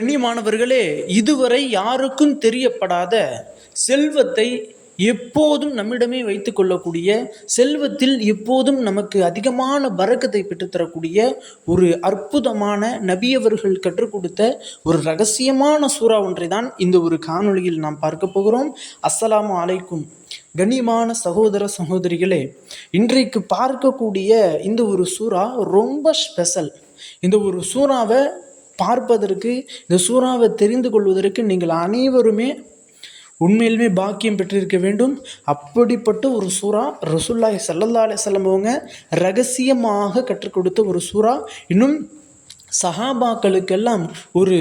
கண்ணியமானவர்களே இதுவரை யாருக்கும் தெரியப்படாத செல்வத்தை எப்போதும் நம்மிடமே வைத்து கொள்ளக்கூடிய செல்வத்தில் எப்போதும் நமக்கு அதிகமான பறக்கத்தை பெற்றுத்தரக்கூடிய ஒரு அற்புதமான நபியவர்கள் கற்றுக் கொடுத்த ஒரு ரகசியமான சூறா ஒன்றை தான் இந்த ஒரு காணொளியில் நாம் பார்க்க போகிறோம். அஸ்ஸலாமு அலைக்கும். கண்ணியமான சகோதர சகோதரிகளே இன்றைக்கு பார்க்கக்கூடிய இந்த ஒரு சூறா ரொம்ப ஸ்பெஷல் இந்த ஒரு சூறாவை பார்ப்பதற்கு இந்த சூறாவை தெரிந்து கொள்வதற்கு நீங்கள் அனைவருமே உண்மையிலுமே பாக்கியம் பெற்றிருக்க வேண்டும். அப்படிப்பட்ட ஒரு சூறா ரசுல்லாய் சல்லல்லா அலிசல்லம் அவங்க ரகசியமாக கற்றுக் கொடுத்த ஒரு சூறா. இன்னும் சஹாபாக்களுக்கெல்லாம் ஒரு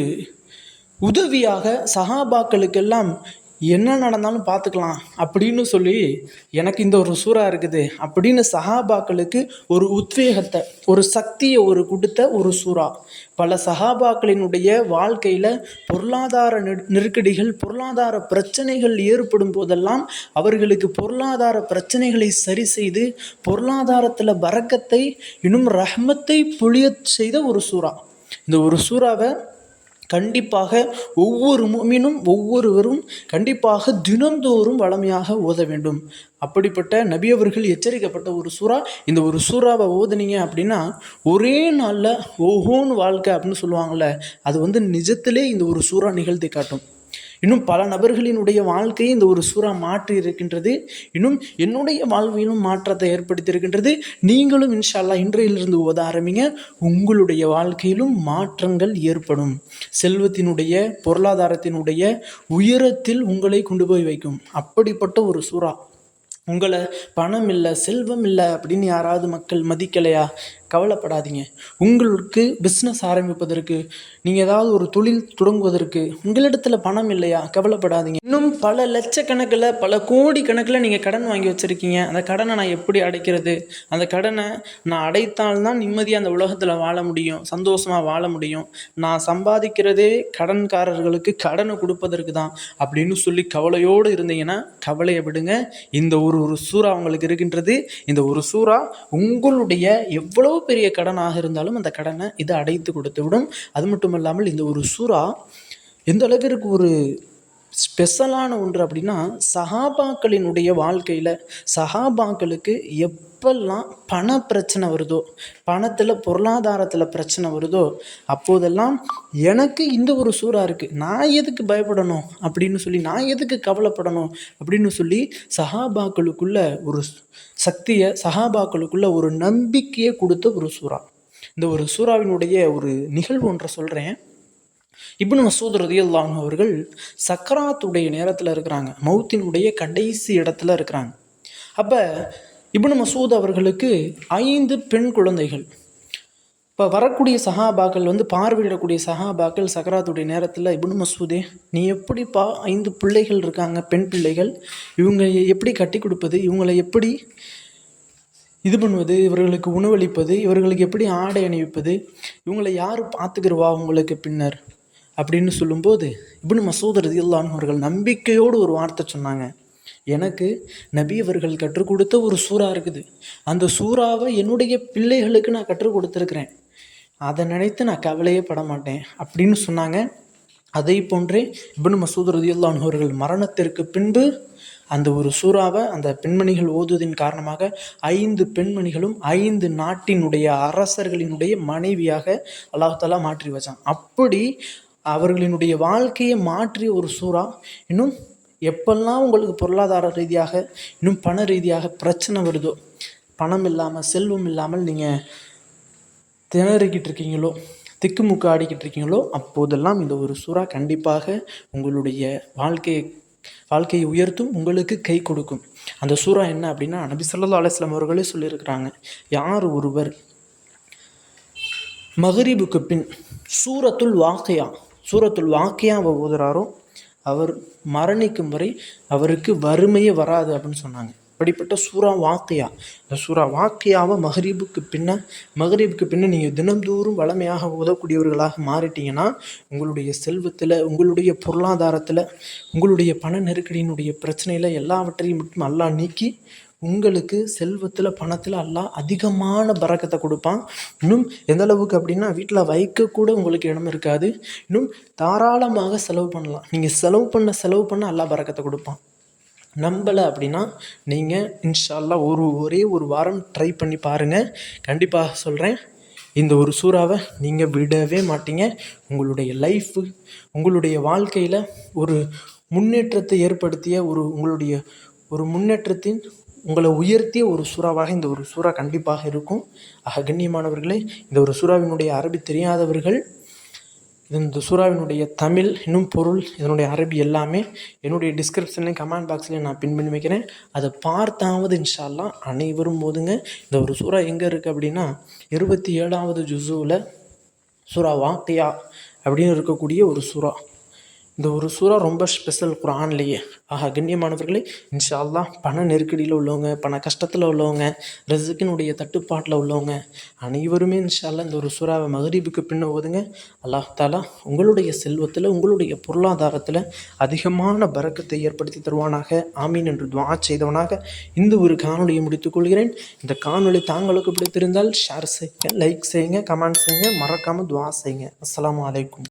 உதவியாக சஹாபாக்களுக்கெல்லாம் என்ன நடந்தாலும் பார்த்துக்கலாம் அப்படின்னு சொல்லி எனக்கு இந்த ஒரு சூறா இருக்குது அப்படின்னு சஹாபாக்களுக்கு ஒரு உத்வேகத்தை ஒரு சக்தியை ஒரு கொடுத்த ஒரு சூறா. பல சஹாபாக்களினுடைய வாழ்க்கையில் பொருளாதார நெரு- நெருக்கடிகள் பொருளாதார பிரச்சனைகள் ஏற்படும் போதெல்லாம் அவர்களுக்கு பொருளாதார பிரச்சனைகளை சரி செய்து பொருளாதாரத்தில் பறக்கத்தை இன்னும் ரஹ்மத்தை பொழியச் செய்த ஒரு சூறா. இந்த ஒரு சூறாவை கண்டிப்பாக ஒவ்வொரு மீனும் ஒவ்வொருவரும் கண்டிப்பாக தினந்தோறும் வளமையாக ஓத வேண்டும். அப்படிப்பட்ட நபி அவர்கள் எச்சரிக்கப்பட்ட ஒரு சூறா இந்த ஒரு சூறாவை ஓதுனீங்க அப்படின்னா ஒரே நாளில் ஓஹோன்னு வாழ்க்கை அப்படின்னு சொல்லுவாங்கள்ல அது வந்து நிஜத்திலே இந்த ஒரு சூறா நிகழ்த்தி காட்டும். இன்னும் பல நபர்களினுடைய வாழ்க்கையை இந்த ஒரு சூறா மாற்றி இருக்கின்றது. இன்னும் என்னுடைய வாழ்விலும் மாற்றத்தை ஏற்படுத்தி இருக்கின்றது நீங்களும் இன்ஷால்லா இன்றையிலிருந்து ஓத ஆரம்பிங்க. உங்களுடைய வாழ்க்கையிலும் மாற்றங்கள் ஏற்படும். செல்வத்தினுடைய பொருளாதாரத்தினுடைய உயரத்தில் உங்களை கொண்டு போய் வைக்கும். அப்படிப்பட்ட ஒரு சூறா. உங்களை பணம் இல்லை செல்வம் இல்லை அப்படின்னு யாராவது மக்கள் மதிக்கலையா? கவலைப்படாதீங்க. உங்களுக்கு பிஸ்னஸ் ஆரம்பிப்பதற்கு நீங்கள் ஏதாவது ஒரு தொழில் தொடங்குவதற்கு உங்களிடத்துல பணம் இல்லையா? கவலைப்படாதீங்க. இன்னும் பல லட்சக்கணக்கில் பல கோடி கணக்கில் நீங்கள் கடன் வாங்கி வச்சுருக்கீங்க. அந்த கடனை நான் எப்படி அடைக்கிறது? அந்த கடனை நான் அடைத்தால்தான் நிம்மதியாக அந்த உலகத்தில் வாழ முடியும் சந்தோஷமாக வாழ முடியும். நான் சம்பாதிக்கிறதே கடன்காரர்களுக்கு கடனை கொடுப்பதற்கு தான் அப்படின்னு சொல்லி கவலையோடு இருந்தீங்கன்னா கவலையை விடுங்க. இந்த ஒரு ஒரு சூறா உங்களுக்கு இருக்கின்றது. இந்த ஒரு சூறா உங்களுடைய எவ்வளவு பெரிய கடனாக இருந்தாலும் அந்த கடனை இது அடைத்து கொடுத்து விடும் அது மட்டும் இல்லாமல் இந்த ஒரு சூறா எந்த அளவிற்கு ஒரு ஸ்பெஷலான ஒன்று அப்படின்னா சஹாபாக்களினுடைய வாழ்க்கையில் சஹாபாக்களுக்கு எப்பெல்லாம் பண பிரச்சனை வருதோ பணத்தில் பொருளாதாரத்தில் பிரச்சனை வருதோ அப்போதெல்லாம் எனக்கு இந்த ஒரு சூறா இருக்குது நான் எதுக்கு பயப்படணும் அப்படின்னு சொல்லி நான் எதுக்கு கவலைப்படணும் அப்படின்னு சொல்லி சஹாபாக்களுக்குள்ள ஒரு சக்தியை சஹாபாக்களுக்குள்ள ஒரு நம்பிக்கையை கொடுத்த ஒரு சூறா. இந்த ஒரு சூறாவினுடைய ஒரு நிகழ்வு ஒன்றை சொல்கிறேன் இப்னு மசூத் ரதியல்லாஹு அவர்கள் சக்கராத்துடைய நேரத்தில் இருக்கிறாங்க. மௌத்தினுடைய கடைசி இடத்துல இருக்கிறாங்க. அப்போ இப்னு மசூத் அவர்களுக்கு ஐந்து பெண் குழந்தைகள். இப்போ வரக்கூடிய சஹாபாக்கள் வந்து பார்வையிடக்கூடிய சஹாபாக்கள் சக்கராத்துடைய நேரத்தில் இப்னு மசூதே நீ எப்படிப்பா ஐந்து பிள்ளைகள் இருக்காங்க பெண் பிள்ளைகள்? இவங்க எப்படி கட்டி கொடுப்பது? இவங்களை எப்படி இது பண்ணுவது? இவர்களுக்கு உணவளிப்பது? இவர்களுக்கு எப்படி ஆடை அணிவிப்பது? இவங்களை யார் பார்த்துக்கிருவா உங்களுக்கு பின்னர்? அப்படின்னு சொல்லும்போது இப்னு மசூத் ரதியுல்லான் அவர்கள் நம்பிக்கையோடு ஒரு வார்த்தை சொன்னாங்க. எனக்கு நபி அவர்கள் கற்றுக் கொடுத்த ஒரு சூறா இருக்குது. அந்த சூறாவை என்னுடைய பிள்ளைகளுக்கு நான் கற்றுக் கொடுத்துருக்குறேன். அதை நினைத்து நான் கவலையே பட மாட்டேன் அப்படின்னு சொன்னாங்க. அதை போன்றே இப்னு மசூத் ரதியுல்லான் அவர்கள் மரணத்திற்கு பின்பு அந்த ஒரு சூறாவை அந்த பெண்மணிகள் ஓதுவதின் காரணமாக ஐந்து பெண்மணிகளும் ஐந்து நாட்டினுடைய அரசர்களினுடைய மனைவியாக அல்லாஹாலா மாற்றி வச்சான். அப்படி அவர்களினுடைய வாழ்க்கையை மாற்றிய ஒரு சூறா. இன்னும் எப்பெல்லாம் உங்களுக்கு பொருளாதார ரீதியாக இன்னும் பண ரீதியாக பிரச்சனை வருதோ பணம் இல்லாமல் செல்வம் இல்லாமல் நீங்கள் திணறிக்கிட்டு இருக்கீங்களோ திக்குமுக்கு ஆடிக்கிட்டு இருக்கீங்களோ அப்போதெல்லாம் இந்த ஒரு சூறா கண்டிப்பாக உங்களுடைய வாழ்க்கையை வாழ்க்கையை உயர்த்தும் உங்களுக்கு கை கொடுக்கும். அந்த சூறா என்ன அப்படின்னா நபி ஸல்லல்லாஹு அலைஹி அவர்களே சொல்லியிருக்கிறாங்க யார் ஒருவர் மகரிபுக்கு பின் சூரத்துள் வாக்கையா சூரத்துல் அவர் ஓதுறாரோ அவர் மரணிக்கும் வரை அவருக்கு வறுமையே வராது அப்படின்னு சொன்னாங்க. அப்படிப்பட்ட சூறா வாக்கியா. இந்த சூறா வாக்கியாவை மகரீபுக்கு பின்ன மகரீபுக்கு பின்ன நீங்கள் தினந்தோறும் வளமையாக உதவக்கூடியவர்களாக மாறிட்டீங்கன்னா உங்களுடைய செல்வத்தில் உங்களுடைய பொருளாதாரத்தில் உங்களுடைய பண நெருக்கடியினுடைய பிரச்சனையில் எல்லாவற்றையும் மட்டும் அல்லாஹ் நீக்கி உங்களுக்கு செல்வத்தில் பணத்தில் அல்லாஹ் அதிகமான பறக்கத்தை கொடுப்பான். இன்னும் எந்த அளவுக்கு அப்படின்னா வீட்டில் வைக்கக்கூட உங்களுக்கு இடம் இருக்காது. இன்னும் தாராளமாக செலவு பண்ணலாம். நீங்கள் செலவு பண்ண செலவு பண்ண அல்லாஹ் பறக்கத்தை கொடுப்பான். நம்பலை அப்படின்னா நீங்கள் இன்ஷால்லா ஒரு ஒரே ஒரு வாரம் ட்ரை பண்ணி பாருங்கள் கண்டிப்பாக சொல்கிறேன் இந்த ஒரு சூறாவை நீங்கள் விடவே மாட்டீங்க. உங்களுடைய லைஃபு உங்களுடைய வாழ்க்கையில் ஒரு முன்னேற்றத்தை ஏற்படுத்திய ஒரு உங்களுடைய ஒரு முன்னேற்றத்தின் உங்களை உயர்த்திய ஒரு சூறாவாக இந்த ஒரு சூறா கண்டிப்பாக இருக்கும். ஆக கண்ணியமானவர்களே இந்த ஒரு சூறாவினுடைய அரபி தெரியாதவர்கள் இந்த சூறாவினுடைய தமிழ் இன்னும் பொருள் இதனுடைய அரபி எல்லாமே என்னுடைய டிஸ்கிரிப்ஷன்லையும் கமெண்ட் பாக்ஸ்லையும் நான் பின் பண்ணி வைக்கிறேன் அதை பார்த்தாவது இன்ஷா அனைவரும் போதுங்க இந்த ஒரு சூறா எங்கே இருக்குது அப்படின்னா இருபத்தி ஏழாவது ஜுஸுவில் சூறா வாக்கியா அப்படின்னு இருக்கக்கூடிய ஒரு சூறா. இந்த ஒரு சூறா ரொம்ப ஸ்பெஷல் குரான்லேயே. ஆஹா கண்ணியமானவர்களே இன்ஷா அல்லாஹ் பண நெருக்கடியில் உள்ளவங்க பண கஷ்டத்தில் உள்ளவங்க ரிசுக்கினுடைய தட்டுப்பாட்டில் உள்ளவங்க அனைவருமே இன்ஷால்லா இந்த ஒரு சூறாவை மகரீபுக்கு பின்ன ஓதுங்க அல்லாஹ் தாலா உங்களுடைய செல்வத்தில் உங்களுடைய பொருளாதாரத்தில் அதிகமான பறக்கத்தை ஏற்படுத்தி தருவானாக. ஆமீன் என்று துவா செய்தவனாக இந்த ஒரு காணொலியை முடித்துக் கொள்கிறேன். இந்த காணொலி தாங்களுக்கு பிடித்திருந்தால் ஷேர் செய்யுங்க லைக் செய்யுங்க கமெண்ட் செய்யுங்க மறக்காமல் துவா செய்யுங்க. அஸ்ஸலாமு அலைக்கும்.